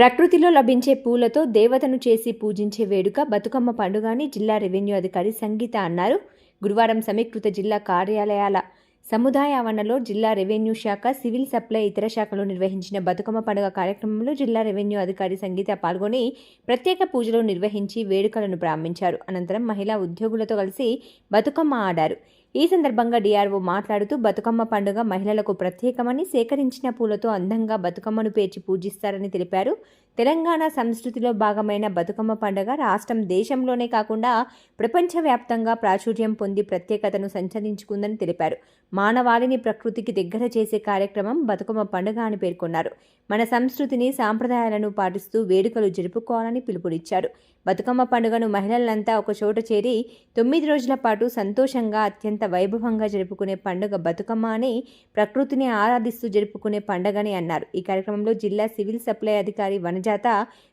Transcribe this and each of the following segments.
ప్రకృతిలో లభించే పూలతో దేవతను చేసి పూజించే వేడుక బతుకమ్మ పండుగ అని జిల్లా రెవెన్యూ అధికారి సంగీత అన్నారు. గురువారం సమీకృత జిల్లా కార్యాలయాల సముదాయ ఆవరణలో జిల్లా రెవెన్యూ శాఖ సివిల్ సప్లై ఇతర శాఖలు నిర్వహించిన బతుకమ్మ పండుగ కార్యక్రమంలో జిల్లా రెవెన్యూ అధికారి సంగీత పాల్గొని ప్రత్యేక పూజలు నిర్వహించి వేడుకలను ప్రారంభించారు. అనంతరం మహిళా ఉద్యోగులతో కలిసి బతుకమ్మ ఆడారు. ఈ సందర్భంగా డిఆర్ఓ మాట్లాడుతూ బతుకమ్మ పండుగ మహిళలకు ప్రత్యేకమని సేకరించిన పూలతో అందంగా బతుకమ్మను పేర్చి పూజిస్తారని తెలిపారు. తెలంగాణ సంస్కృతిలో భాగమైన బతుకమ్మ పండుగ రాష్ట్రం దేశంలోనే కాకుండా ప్రపంచవ్యాప్తంగా ప్రాచుర్యం పొంది ప్రత్యేకతను సంచరించుకుందని తెలిపారు. మానవాళిని ప్రకృతికి దగ్గర చేసే కార్యక్రమం బతుకమ్మ పండుగ అని పేర్కొన్నారు. మన సంస్కృతిని సాంప్రదాయాలను పాటిస్తూ వేడుకలు జరుపుకోవాలని పిలుపునిచ్చారు. బతుకమ్మ పండుగను మహిళలంతా ఒక చోట చేరి తొమ్మిది రోజుల పాటు సంతోషంగా అత్యంత వైభవంగా జరుపుకునే పండుగ బతుకమ్మ అని ప్రకృతిని ఆరాధిస్తూ జరుపుకునే పండుగని అన్నారు. ఈ కార్యక్రమంలో జిల్లా సివిల్ సప్లై అధికారి వనజాత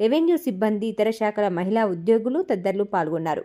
రెవెన్యూ సిబ్బంది ఇతర శాఖల మహిళా ఉద్యోగులు తదితరులు పాల్గొన్నారు.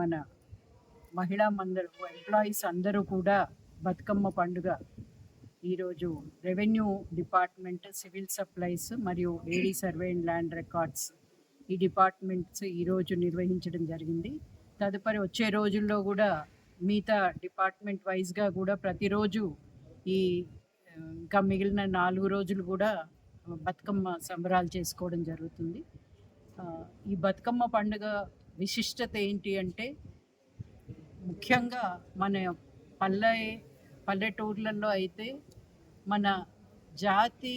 మన మహిళా మందరు ఎంప్లాయీస్ అందరూ కూడా బతుకమ్మ పండుగ ఈరోజు రెవెన్యూ డిపార్ట్మెంట్ సివిల్ సప్లైస్ మరియు AD survey and land records ఈ డిపార్ట్మెంట్స్ ఈరోజు నిర్వహించడం జరిగింది. తదుపరి వచ్చే రోజుల్లో కూడా మిగతా డిపార్ట్మెంట్ వైజ్గా కూడా ప్రతిరోజు ఈ ఇంకా మిగిలిన నాలుగు రోజులు కూడా బతుకమ్మ సంబరాలు చేసుకోవడం జరుగుతుంది. ఈ బతుకమ్మ పండుగ విశిష్టత ఏంటి అంటే ముఖ్యంగా మన పల్లె పల్లెటూర్లలో అయితే మన జాతి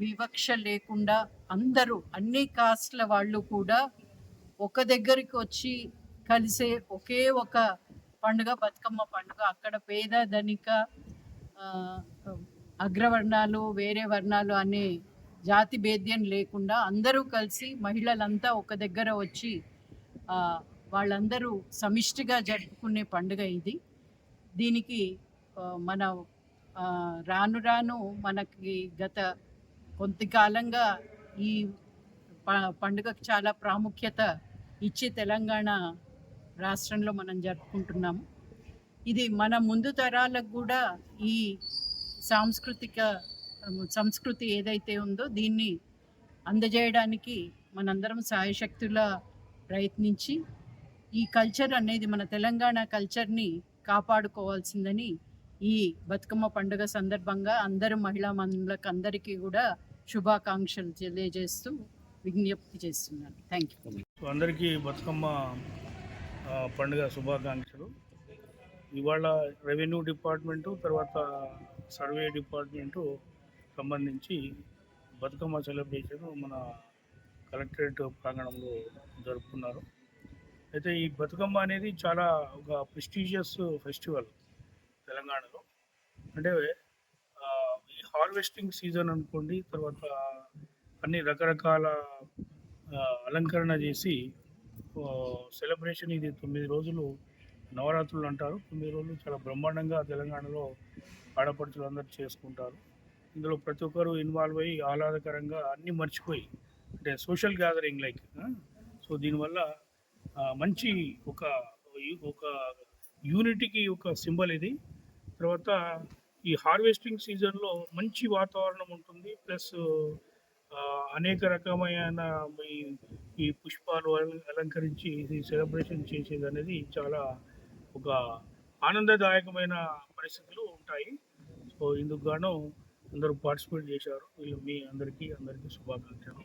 వివక్ష లేకుండా అందరూ అన్ని కాస్ట్ల వాళ్ళు కూడా ఒక దగ్గరికి వచ్చి కలిసే ఒకే ఒక పండుగ బతుకమ్మ పండుగ. అక్కడ పేద ధనిక అగ్రవర్ణాలు వేరే వర్ణాలు అనే జాతి భేద్యం లేకుండా అందరూ కలిసి మహిళలంతా ఒక దగ్గర వచ్చి వాళ్ళందరూ సమిష్టిగా జరుపుకునే పండుగ ఇది. దీనికి మన రాను రాను మనకి గత కొంతకాలంగా ఈ ప- పండుగకు చాలా ప్రాముఖ్యత ఇచ్చి తెలంగాణ రాష్ట్రంలో మనం జరుపుకుంటున్నాము. ఇది మన ముందు తరాలకు కూడా ఈ సాంస్కృతిక సంస్కృతి ఏదైతే ఉందో దీన్ని అందజేయడానికి మనందరం సాయశక్తుల ప్రయత్నించి ఈ కల్చర్ అనేది మన తెలంగాణ కల్చర్ని కాపాడుకోవాల్సిందని ఈ బతుకమ్మ పండుగ సందర్భంగా అందరు మహిళా మండలకు అందరికీ కూడా శుభాకాంక్షలు తెలియజేస్తూ విజ్ఞప్తి చేస్తున్నాను. థ్యాంక్ యూ సో అందరికీ బతుకమ్మ పండుగ శుభాకాంక్షలు. ఇవాళ రెవెన్యూ డిపార్ట్మెంటు తర్వాత సర్వే డిపార్ట్మెంటు సంబంధించి బతుకమ్మ సెలబ్రేషన్ మన కలెక్టరేట్ ప్రాంగణంలో జరుపుకున్నారు. అయితే ఈ బతుకమ్మ అనేది చాలా ఒక ప్రెస్టీజియస్ ఫెస్టివల్ తెలంగాణలో. అంటే ఈ హార్వెస్టింగ్ సీజన్ అనుకోండి తర్వాత అన్ని రకరకాల అలంకరణ చేసి సెలబ్రేషన్ ఇది తొమ్మిది రోజులు నవరాత్రులు అంటారు. తొమ్మిది రోజులు చాలా బ్రహ్మాండంగా తెలంగాణలో ఆడపడుచులు అందరూ చేసుకుంటారు. ఇందులో ప్రతి ఒక్కరు ఇన్వాల్వ్ అయ్యి ఆహ్లాదకరంగా అన్నీ మర్చిపోయి అంటే సోషల్ గ్యాదరింగ్ లైక్ సో దీనివల్ల మంచి ఒక ఒక యూనిటీకి ఒక సింబల్ ఇది. తర్వాత ఈ హార్వెస్టింగ్ సీజన్లో మంచి వాతావరణం ఉంటుంది. ప్లస్ అనేక రకమైన ఈ ఈ పుష్పాలు అలంకరించి సెలబ్రేషన్ చేసేది అనేది చాలా ఒక ఆనందదాయకమైన పరిస్థితులు ఉంటాయి. సో ఇందుకు గాను అందరూ పార్టిసిపేట్ చేశారు. వీళ్ళు మీ అందరికీ అందరికీ శుభాకాంక్షలు.